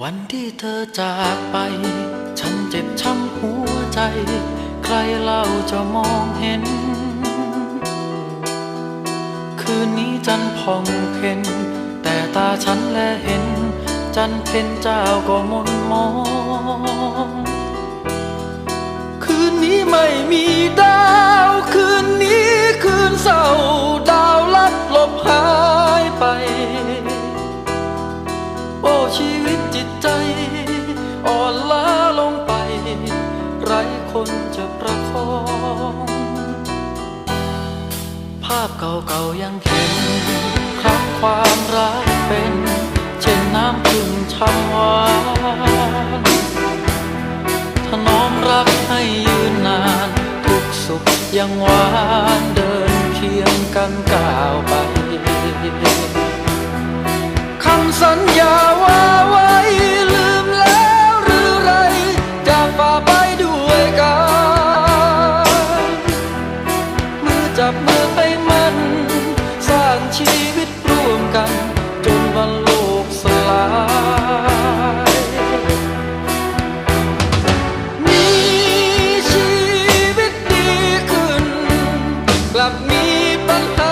วันที่เธอจากไป ฉันเจ็บช้ำหัวใจ ใครเล่าจะมองเห็น คืนนี้จันทร์ผ่องเพ็ญแต่ตาฉันแลเห็น จันเป็นเจ้าก็มนมอง คืนนี้ไม่มีาพเก่าๆยังเห็นครั้งความรักเป็น เช่นน้ำพึ่งช่ำหวานถนอมรักให้ยืนนาน ทุกสุขยังหวานเดินเคียงกันก้าวไปคำสัญญาว่า จับมือไปมัน สร้างชีวิตร่วมกัน จนวันโลกสลายมีชีวิตดีขึ้น กลับมีปัญหา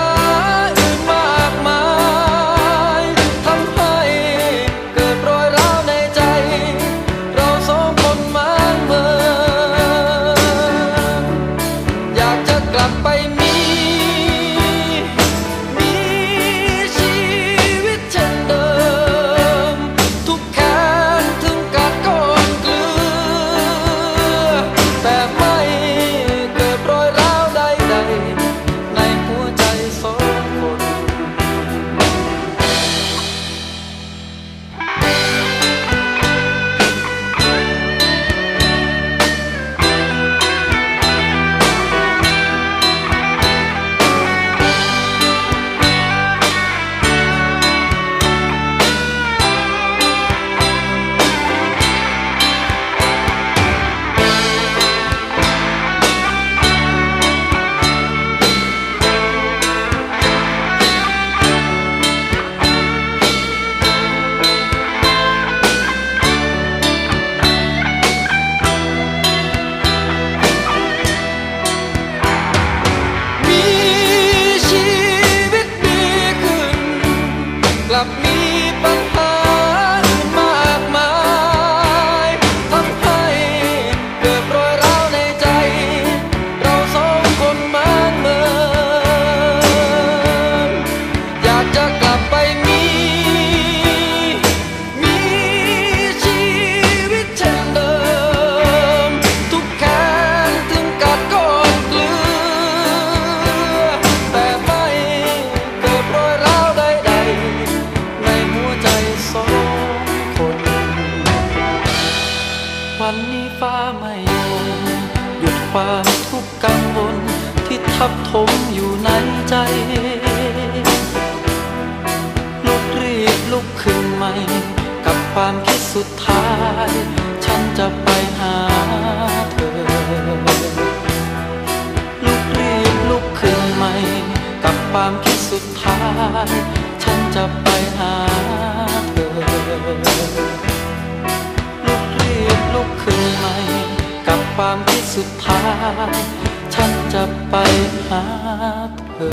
ากจะกลับไปมีมีชีวิตเช่นเดิม ทุกแค้นถึงกัดก้อนเกลือ แต่ไม่เกิดรอยร้าวใดๆ ในหัวใจสองคน วันนี้ฟ้าไม่ลงหยุดความทุกข์กังวลที่ทับถมอยู่ในใจ ลุกขึ้นใหม่ กับความคิดสุดท้าย ฉันจะไปหาเธอ ลุกรีบลุกขึ้นใหม่ กับความคิดสุดท้าย ฉันจะไปหาเธอ ลุกรีบลุกขึ้นใหม่ กับความคิดสุดท้าย ฉันจะไปหาเธอ